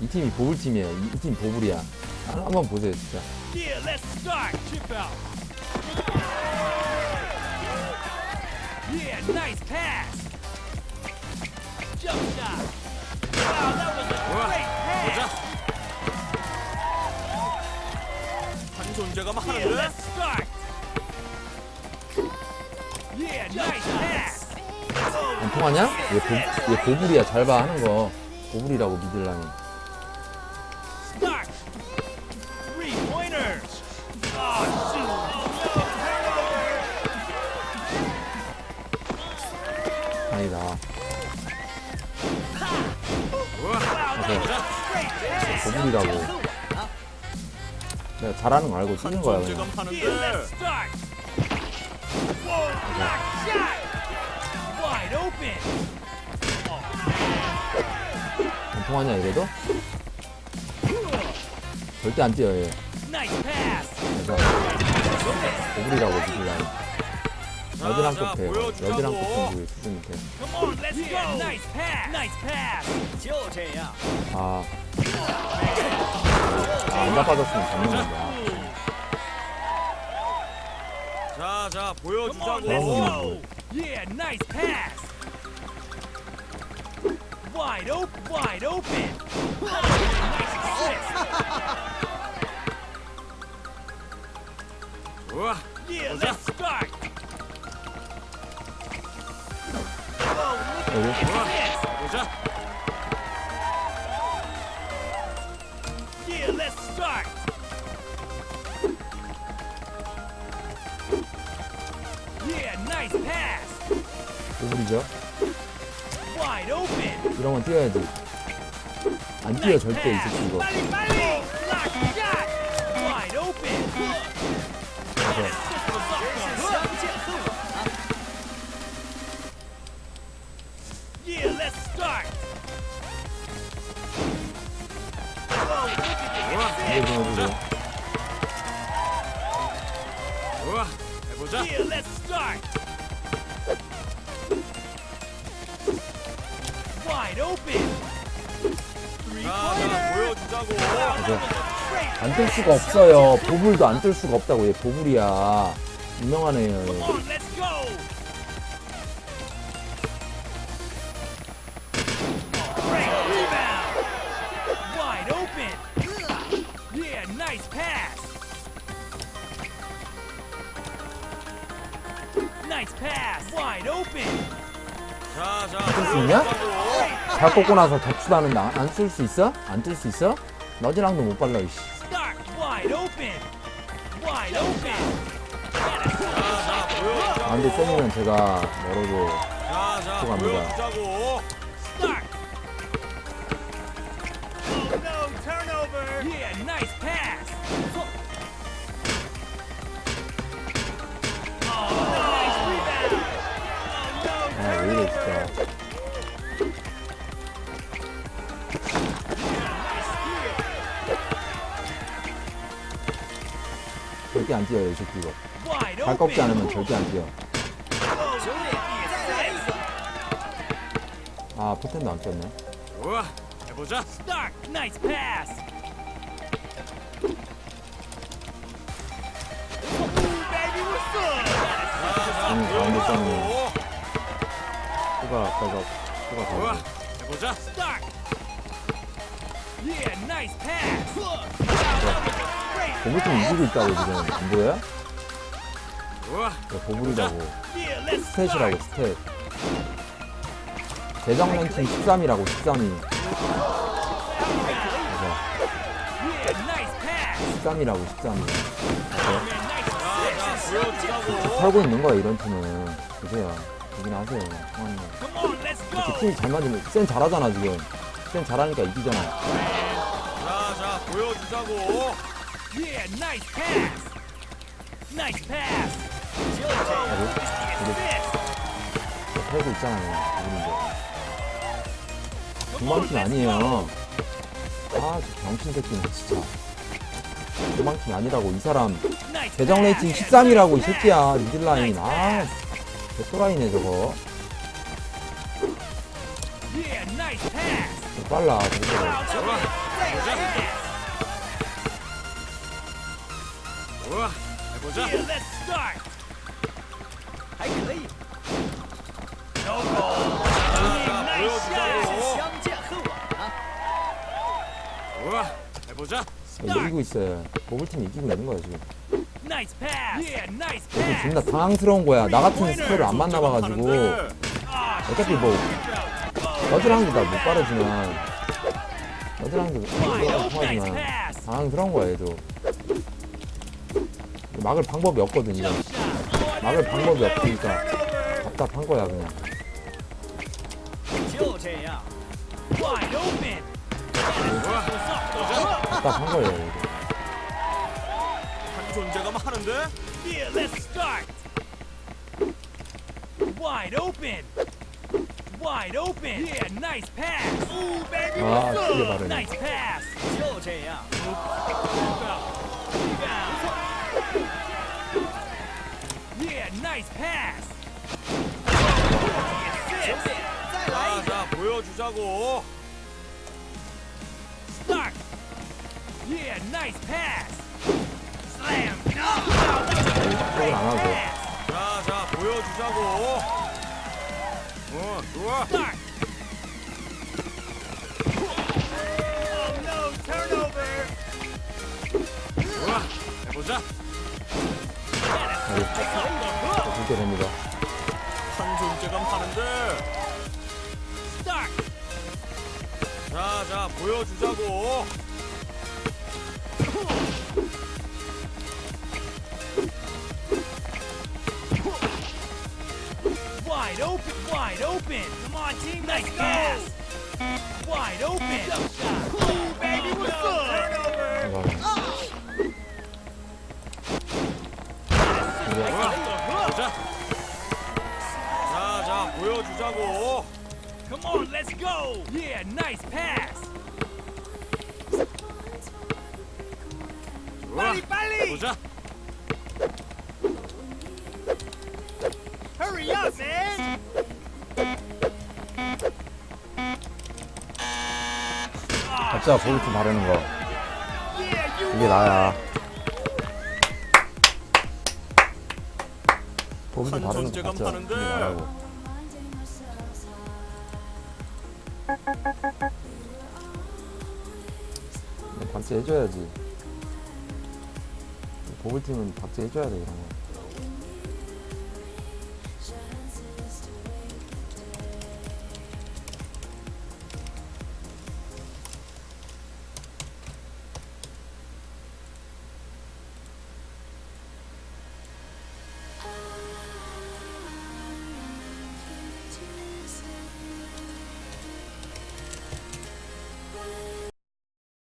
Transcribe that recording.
이 팀이 보불 팀이에요. 이, 이팀 보불이야. 한- 한번 보세요, 진짜. Yeah, let's start. Chip out. Yeah, nice pass. Jump shot. Wow, that was a great pass. 한 존재감 Yeah, 하는데 let's start. Yeah, nice pass. 안 통하냐? 얘, 보, 얘 보불이야. 잘 봐, 하는 거. 보불이라고 믿으려면. Start. Three pointers. Oh, shoot. 아니다. 보불이라고. 내가 잘하는 거 알고 한 거야, 그냥. Yeah, let's 하는데 start. Whoa, block shot. Wide open. 안 통하냐, 이래도? 절대 안 뛰어요. 예. 그래서 오불이라고 믿으라. 여진한 것 돼요. 여진한 것 정도의 수준이 돼. 아, 안 나빠졌으면 잡는 건가. 자, 자, 보여주자고. 예, 나이스 패스. Wide open, Yeah, 보자. Assist. 보자. Open. 이런 건 뛰어야지. 안 뛰어, 절대, 이 새끼 이거. 보자. Yeah, let's start. Wide open. Three 자, 자, pointer. 보여주자고. Great 안 뜰 수가 없어요. 보불도 안 뜰 수가 없다고. 얘 보불이야. 유명한 애예요. 얘. Come on, let's go. Nice pass. Wide open. 자, 자, 뜰수 있냐? 잘 꽂고 나서 접수하는데 안 쓸 수 있어? 안 뜰 수 있어? 너지랑도 못 발라, 이씨. 아, 근데 쌤이면 제가 멀어도 들어갑니다. 보여주자고. Start. Oh no, turnover. Yeah, nice pass. 뛰어요 이 새끼 이거. 발 꺾지 않으면 절대 안 뛰어. 아 포텐도 안 뛰었네. 해보자. 나이스 패스 아니 안됐잖네. 추가 아까가 추가 좋아 가 해보자. 스타크 예 나이스 패스 보불팀 이기고 있다고 지금. 안 야, 보불이라고. Yeah, let's 스탯이라고. 스탯. 대장 랭킹 13이라고, 13이. Yeah, nice pass. 13이라고, 13이. Yeah, nice assist. 자, 보여주자고. 털고 있는 거야, 이런 팀은. 보세요. 보긴 하세요. let's 이렇게. 팀이 잘 맞으면, 센 잘하잖아, 지금. 센 잘하니까 이기잖아. 자, 자, 보여주자고. Yeah, nice pass. Nice pass. 털고 있잖아요, on, 도망팀 아니에요. 아, 저 병신 새끼는 진짜. 도망팀 아니라고, 이 사람. Pass. 레이팅 13이라고, 이 새끼야. 미들라인. 아. 개또라이네, 저거. Yeah, nice pass. 빨라 진짜. 좋아, 해보자. Here, let's start. I believe. No goal. 좋아, 해보자. 어, 이기고 있어요. 버블팀 이기고 있는 거야 지금. Nice 어, 존나 당황스러운 거야. 나 같은 스펠을 안 만나봐가지고 어차피 뭐 너들한 게다못 빠르지만 너들한 게 빠르지만 당황스러운 거야 얘도. 막을 방법이 없거든요. 막을 방법이 없으니까 답답한 거야 그냥. 답답한 거예요. 이거. 존재감 하는데? Yeah, let's start. Wide open. Wide open. Yeah, nice pass. Ooh, baby, 아, what's up? 진짜 바르네. Nice pass. 조재야. Rebound. Nice pass. 자, 자 보여주자고. Start. Yeah, nice pass. Slam. Nice pass. 자, 자 보여주자고. 어, 좋아. Start. Oh no, turnover. 좋아, 해보자. 그렇게 됩니다. 한 존재감 하는데. 자, 자, 보여주자고. Wide open, wide open. Come on, team, nice pass. Wide open. Ooh, baby, what's up? Turnover. 보여주자고. Come on, let's go. Yeah, nice pass. 좋아. 빨리, 빨리. 보자. Hurry up, man. 각자 보블팀 바르는 거 Yeah, you 이게 나야. 한 바르는 거 각자. 이게 나라고. 박제 해줘야지. 보블팀은 박제 해줘야 돼 이런 거.